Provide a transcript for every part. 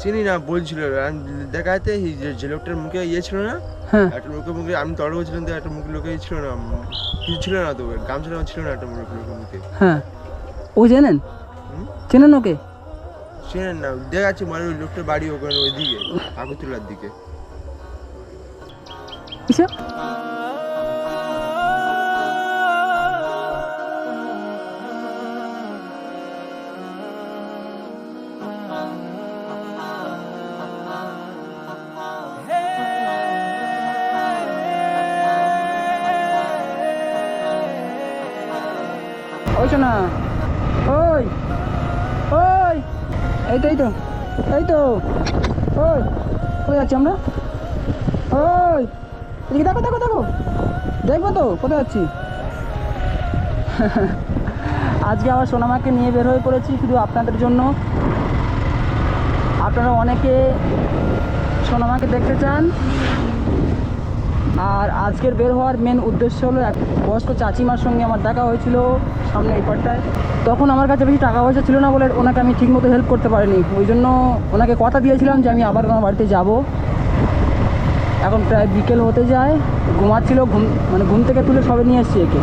চিনি না বলছিল। দেখাতে যে লোকটার মুখে ইয়ে ছিল না হ্যাঁ। একটা লোকের মুখে আমি তর্ক করছিলাম তো একটা মুখে লোকে ছিল না কিছু ছিল না তো গামছা টামছা ছিল না একটা মুখে লোকের মুখে। হ্যাঁ। ও জানেন? চেনেন ওকে? চেনেন না দেখাচ্ছি মানে ওই লোকটার বাড়ি ওখানে ওইদিকে আগরতলার দিকে। ওই শোনা ওই ওই এই তো এই তো এই তো ওই, কোথায় যাচ্ছি আমরা? ওই, এদিকে দেখো দেখো দেখো, দেখব তো, কোথায় যাচ্ছি? আজকে আবার সোনামাকে নিয়ে বের হয়ে পড়েছি শুধু আপনাদের জন্য। আপনারা অনেকে সোনামাকে দেখতে চান আর আজকের বের হওয়ার মেন উদ্দেশ্য হলো এক বয়স্ক চাচিমার সঙ্গে আমার দেখা হয়েছিল সামনে এই পাটটায় তখন আমার কাছে বেশি টাকা পয়সা ছিল না বলে ওনাকে আমি ঠিকমতো হেল্প করতে পারিনি। ওই জন্য ওনাকে কথা দিয়েছিলাম যে আমি আবার ওনার বাড়িতে যাব। এখন প্রায় বিকেল হতে যায়, ঘুমাচ্ছিল, ঘুম মানে ঘুম থেকে তুলে সবে নিয়ে এসছি একে।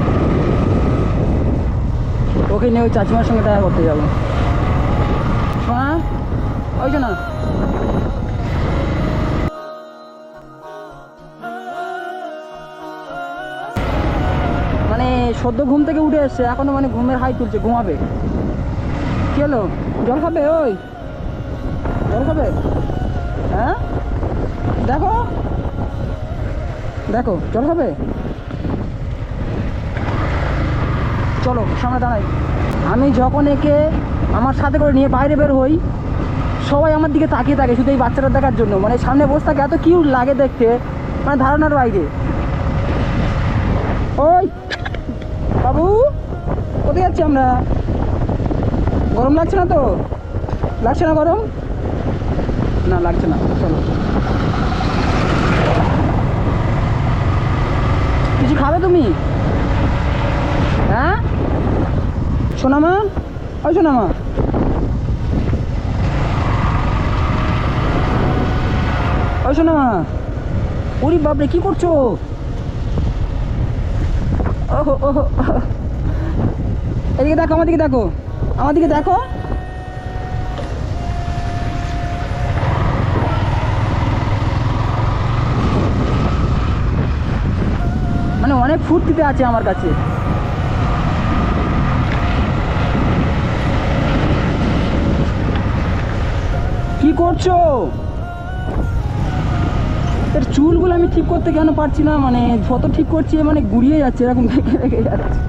ওকে নিয়ে ওই চাচিমার সঙ্গে দেখা করতে যাব। শোনা ওই শোনা সদ্য ঘুম থেকে উঠে এসছে, এখনও মানে ঘুমের হাই তুলছে, ঘুমাবে। কি হলো? জল খাবে? ওই। জল খাবে? হ্যাঁ? দেখো। দেখো, জল খাবে? চলো, সামনে দাঁড়াই। আমি যখন একে আমার সাথে করে নিয়ে বাইরে বের হই, সবাই আমার দিকে তাকিয়ে থাকে শুধু এই বাচ্চাটা দেখার জন্য। মানে সামনে বসে থাকে, এত কিউট লাগে দেখতে। মানে ধারণার বাইরে। ওই! বাবু, কোথায় যাচ্ছি আমরা? গরম লাগছে না তো? লাগছে না গরম? না, লাগছে না, চলো। কিছু খাবে তুমি? হ্যাঁ? সোনামা? ওই সোনামা। ওই সোনামা। ওরে বাপরে, কি করছ। এদিকে দেখো, আমার দিকে দেখো। আমার দিকে দেখো। মানে অনেক ফুর্তিতে আছে আমার কাছে। কি করছ? এর চুলগুলো আমি ঠিক করতে কেন পারছি না? মানে যত ঠিক করছি মানে গুড়িয়ে যাচ্ছে, এরকম দেখে দেখে যাচ্ছে।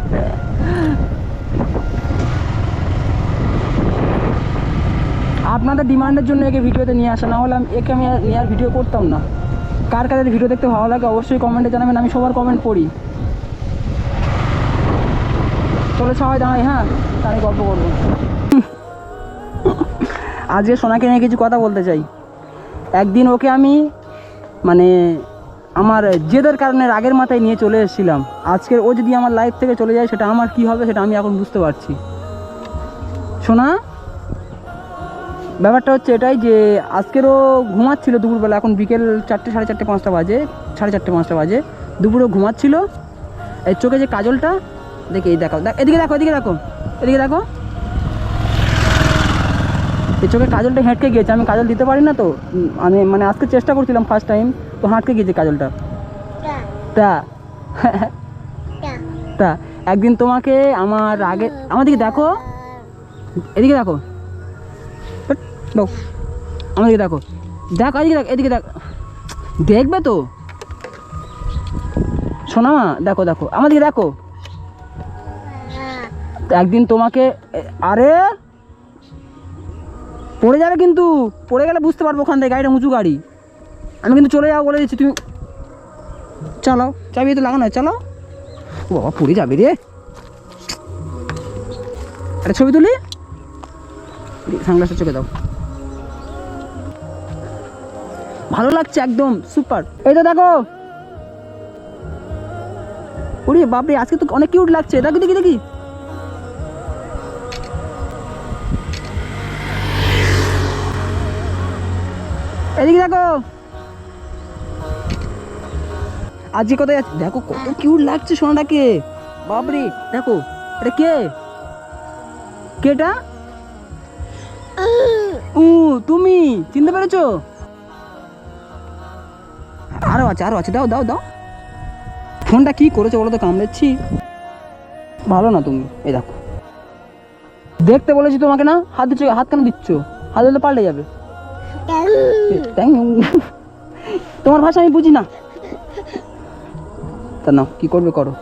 আপনাদের ডিমান্ডের জন্য একে ভিডিওতে নিয়ে আসা, না হলে আমি একে আমি নিয়ে আর ভিডিও করতাম না। কার কাদের ভিডিও দেখতে ভালো লাগে অবশ্যই কমেন্টে জানাবেন, আমি সবার কমেন্ট পড়ি। চলে সবাই দাঁড়াই হ্যাঁ? তাই গল্প করব। আজকে সোনাকে নিয়ে কিছু কথা বলতে চাই। একদিন ওকে আমি মানে আমার জেদের কারণে রাগের মাথায় নিয়ে চলে এসেছিলাম। আজকের ও যদি আমার লাইফ থেকে চলে যায়, সেটা আমার কি হবে সেটা আমি এখন বুঝতে পারছি। শোনা ব্যাপারটা হচ্ছে এটাই যে আজকেরও ঘুমাচ্ছিল দুপুরবেলা, এখন বিকেল চারটে, সাড়ে চারটে, পাঁচটা বাজে, সাড়ে চারটে, পাঁচটা বাজে। দুপুরেও ঘুমাচ্ছিল। এই চোখে যে কাজলটা, দেখে, এই দেখো দেখ, এদিকে দেখো এদিকে দেখো এদিকে দেখো। এই চোখে কাজলটা হেঁটকে গিয়েছে, আমি কাজল দিতে পারি না তো? আমি মানে আজকে চেষ্টা করছিলাম ফার্স্ট টাইম তো হাঁটকে গিয়েছে কাজলটা। তা। তা, একদিন তোমাকে আমার আগে আমার দিকে দেখো। এদিকে দেখো। আমার দিকে দেখো। দেখো, এদিকে দেখো এদিকে দেখো। দেখবে তো? শোনা মা দেখো দেখো। আমার দিকে দেখো। একদিন তোমাকে আরে! পড়ে যাবে কিন্তু, পড়ে গেলে বুঝতে পারব ওখান থেকে, গাড়িটা উঁচু গাড়ি। আমি কিন্তু চলে যাব বলে দিচ্ছি, তুমি চালাও চাবি তো লাগানো চালাও। ও বাবা, পড়ে যাবে রে। আরে ছবি তুলি? সানগ্লাসটা চোখে দাও। ভালো লাগছে একদম সুপার এই তো দেখো। ওরে বাপরে, আজকে তো অনেক কিউট লাগছে। দেখি দেখি দেখি। এদিকে দেখো। আজকে কোথায় যাচ্ছে? দেখো কত কিউট লাগছে সোনাটাকে বাপরে, দেখো, এটা কে? কেটা? ও তুমি, চিনতে পেরেছ? আরও আছে আরও আছে, দাও দাও দাও। ফোনটা কি করেছ বলো তো, কামড়েছি। ভালো না তুমি, এই দেখো। দেখতে বলেছি তোমাকে না, হাত দিচ্ছ হাত কেন দিচ্ছ? হাত দিলে পাল্টে যাবে। তোমার ভাষা আমি বুঝি না। তা নাও, কি করবে করো।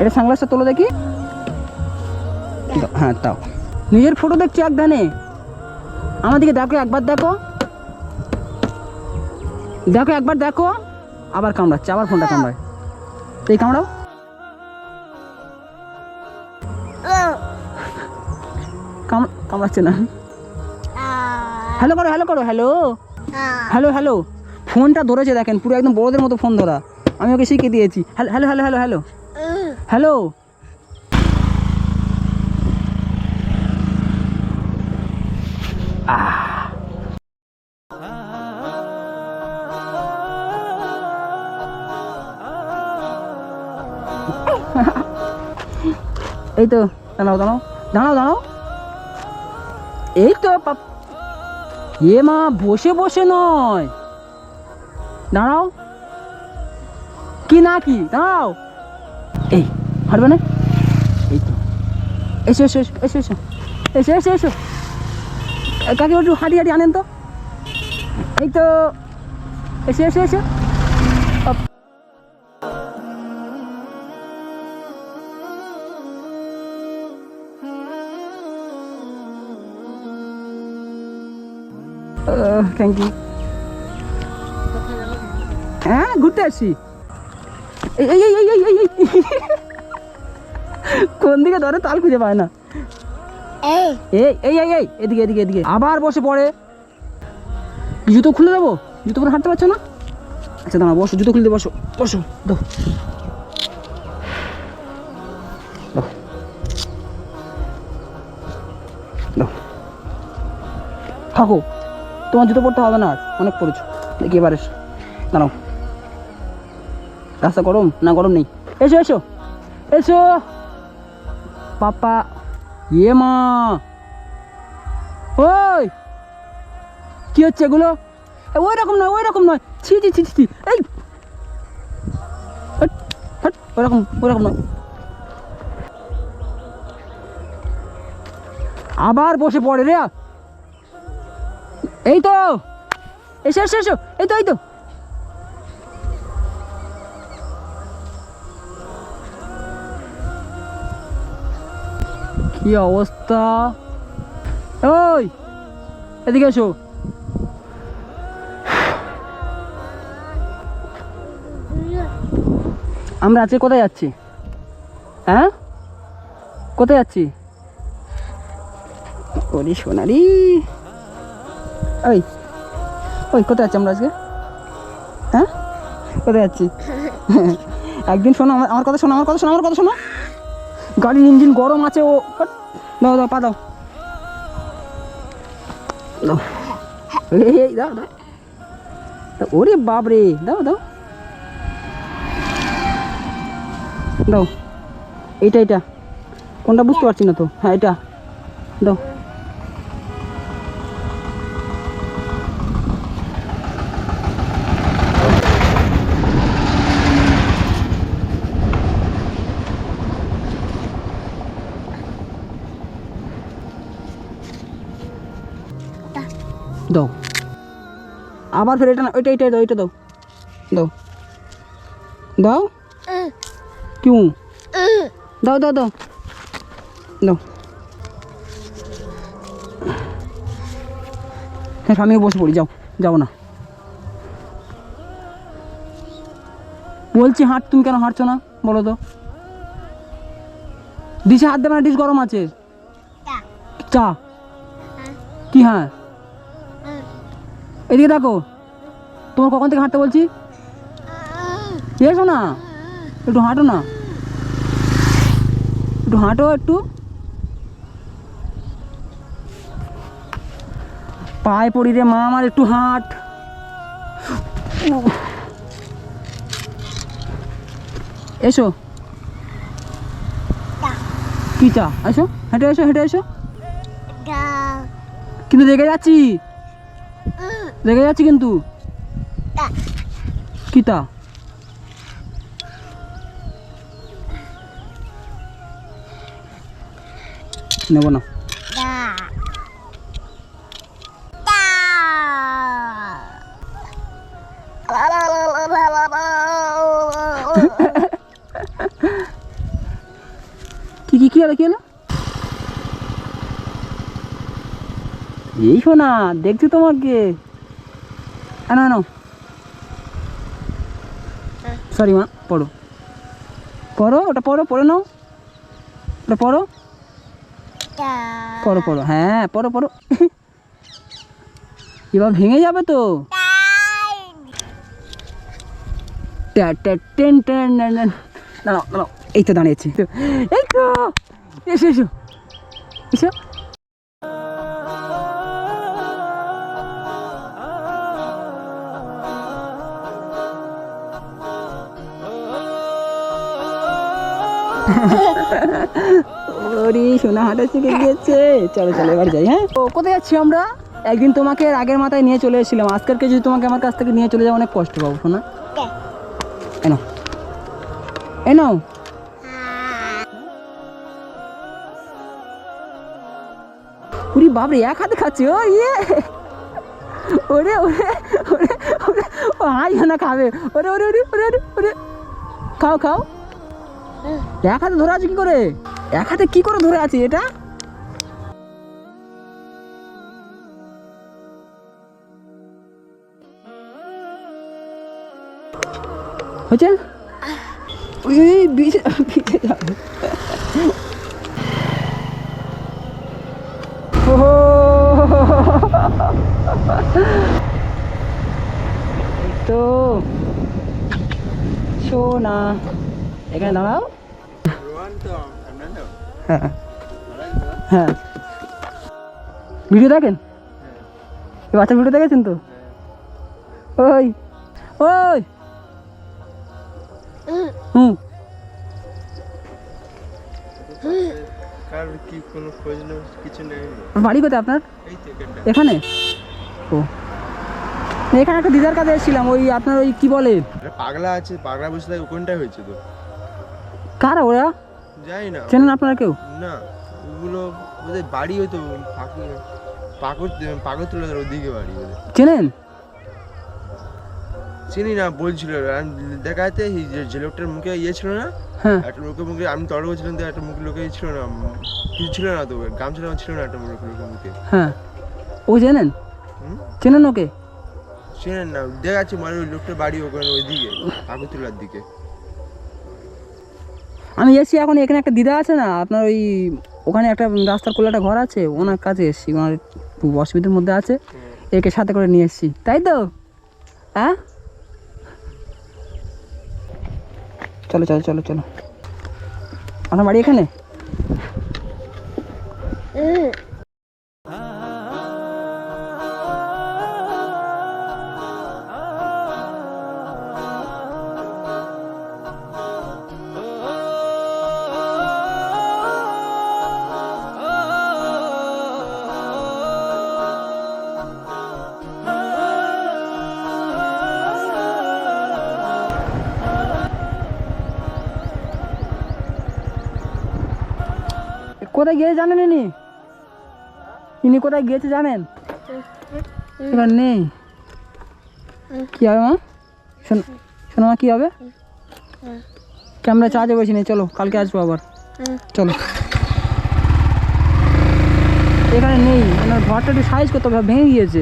এটা সানগ্লাসটা তোলো দেখি। হ্যাঁ তাও। নিজের ফটো দেখছি এক ধানে আমার দিকে দেখো, একবার দেখো। দেখো, একবার দেখো। আবার কামড়াচ্ছে, আবার ফোনটা কামড়ায়। এই কামড়াও। কাম না। হ্যালো করো হ্যালো করো হ্যালো হ্যালো হ্যালো ফোনটা ধরেছে দেখেন, পুরো একদম বড়দের মতো ফোন ধরা। আমি ওকে শিখিয়ে দিয়েছি। Hello hello hello hello hello এই তো, দাঁড়াও দাঁড়াও। দাঁড়াও দাঁড়াও। এই তো এ মা, বসে বসে নয়। দাঁড়াও। কি না কি? দাঁড়াও। এই হারবে না? এই তো। এসো এসো এসো এসো এসো। এসো এসো কাকে একটু হাঁটি হাঁটি আনেন তো। এই তো। এসো এসো এসো। থ্যাংক ইউ হ্যাঁ ঘুরতে আসছি। এই এই এই এই এই এই। এই কোন দিকে ধরে তাল খুঁজে পায় না। এই। এই এই এই এদিকে এদিকে এদিকে। আবার বসে পড়ে। জুতো খুলে দেবো? জুতো পরে হাঁটতে পারছ না? আচ্ছা দাঁড়া বসো জুতো খুলে দিয়ে বসো। বসো দাও। থাকো। তোমার জুতো পড়তে হবে না আর অনেক পড়েছো দেখি এবার এসো। দাঁড়াও। রাস্তা গরম না গরম নেই? এসো এসো। এসো। পাপা। ইয়ে মা। ওই! কি হচ্ছে এগুলো? ওই রকম নয় ওই রকম নয়। ছি ছি ছি ছি, এই! ওরকম ওরকম নয়। আবার বসে পড়ে রে। এই তো, এসো এসো এসো, এই তো এই তো। কি অবস্থা? ওই, এদিকে এসো। আমরা আজকে কোথায় যাচ্ছি? হ্যাঁ? কোথায় যাচ্ছি? ওরে সোনারি ওই ওই কোথায় যাচ্ছি আমরা আজকে? হ্যাঁ? কোথায় যাচ্ছি একদিন শোনো আমার আমার কথা শোনো আমার কথা শোনো আমার কথা শোনো। গাড়ির ইঞ্জিন গরম আছে ও দাও দাও পা দাও। এই দাও দাও। ওরে বাপ রে দাও দাও। দাও। এইটা এইটা। কোনটা বুঝতে পারছি না তো? হ্যাঁ এটা দাও। দাও। আবার ফের এটা না ওইটা এইটা দাও এটা দাও। দাও। দাও? কিউ? দাও দাও দাও। দাও। হ্যাঁ আমিও বসে পড়ি যাও যাও না। বলছি হাঁট তুমি কেন হাঁটছো না? বলো তো। ডিশে হাত দেবে না ডিশ গরম আছে। চা। কি হ্যাঁ? এদিকে দেখো তোমার কখন থেকে হাঁটতে বলছি? এসো না? একটু হাঁটো না। একটু হাঁটো একটু। পায়ে পড়ি রে মা আমার একটু হাঁট। এসো। কি চা? এসো হেঁটে এসো হেঁটে এসো। কিন্তু রেগে যাচ্ছি। রেগে যাচ্ছে কিন্তু। কি তা? নেব না। কি কি কি হলো কি হলো? এই শোনা দেখছি তোমাকে। আনো আনো সরি মা পড়ো পড়ো ওটা পড়ো পড়ে নাও ওটা পড়ো পড়ো পড়ো হ্যাঁ পড়ো পড়ো এবার ভেঙে যাবে তো দাঁড়াও এই তো দাঁড়িয়েছি এই তো এসো এসো এসো ওরে সোনা হাঁটা শিখে গিয়েছে। চলো চলো এবার যাই হ্যাঁ? তো কোথায় যাচ্ছি আমরা? একদিন তোমাকে আগের মাথায় নিয়ে চলে এসেছিলাম। আজকালকে যদি তোমাকে আমার কাছ থেকে নিয়ে চলে যাও অনেক কষ্ট পাবো শোনা এনো। এনো। উরি বাপরে এক হাতে খাচ্ছে ও ইয়ে। ওরে ওরে ওরে ওরে ও হাই না খাবে। ওরে ওরে ওরে ওরে ওরে। খাও খাও। এক হাতে ধরে আছে কি করে এক হাতে কি করে ধরে আছে এটা হচ্ছে ওই ওই, ওই, বিছে বিছে যাবে ওহো এই তো সোনা এখানে দাঁড়াও হ্যাঁ ভিডিও দেখেন এই বাচ্চার ভিডিও দেখেছেন তো ওই ওই হুম বাড়ি কোথায় আপনার এখানে ও এখানে একটা দিদার কাছে এসেছিলাম ওই আপনার ওই কি বলে পাগলা আছে, পাগলা বসে থাকে কোনটা হয়েছে তো কারা ওরা? জানি না। চেনেন আপনারা কেউ? না ওগুলো ওদের বাড়ি হয়তো পাখি পাকড় পাকড় তুলে ওদিকে বাড়ি ওদের। চেনেন? চিনি না বলছিল। আর দেখা যাচ্ছে যে লোকটার মুখে ইয়ে ছিল না হ্যাঁ। একটা লোকের মুখে আমি তর্ক করছিলাম তো একটা মুখ লোকে ছিল না কিছু ছিল না তো গামছা ছিল না একটা মুখ লোকের মুখে। হ্যাঁ। ও জানেন চেনেন ওকে? চেনেন না দেখা যাচ্ছে মানে ওই লোকটার বাড়ি ওখানে ওইদিকে পাকুতুলার দিকে। আমি এসছি এখন, এখানে একটা দিদা আছে না, আপনার ওই ওখানে একটা রাস্তার কোলে একটা ঘর আছে, ওনার কাছে এসছি, ওনার একটু অসুবিধার মধ্যে আছে, একে সাথে করে নিয়ে এসছি, তাই তো? হ্যাঁ? চলো চলো চলো চলো। আমার বাড়ি এখানে? কোথায় গিয়েছে জানেন ইনি? ইনি কোথায় গিয়েছে জানেন? এবার নেই কি হবে মা? শোনো শোনো মা, কি হবে? ক্যামেরা চার্জে বসে নেই চলো, কালকে আসব আবার। চলো। এখানে নেই মানে ঘরটা একটু সাইজ করতে হবে ভেঙে গিয়েছে।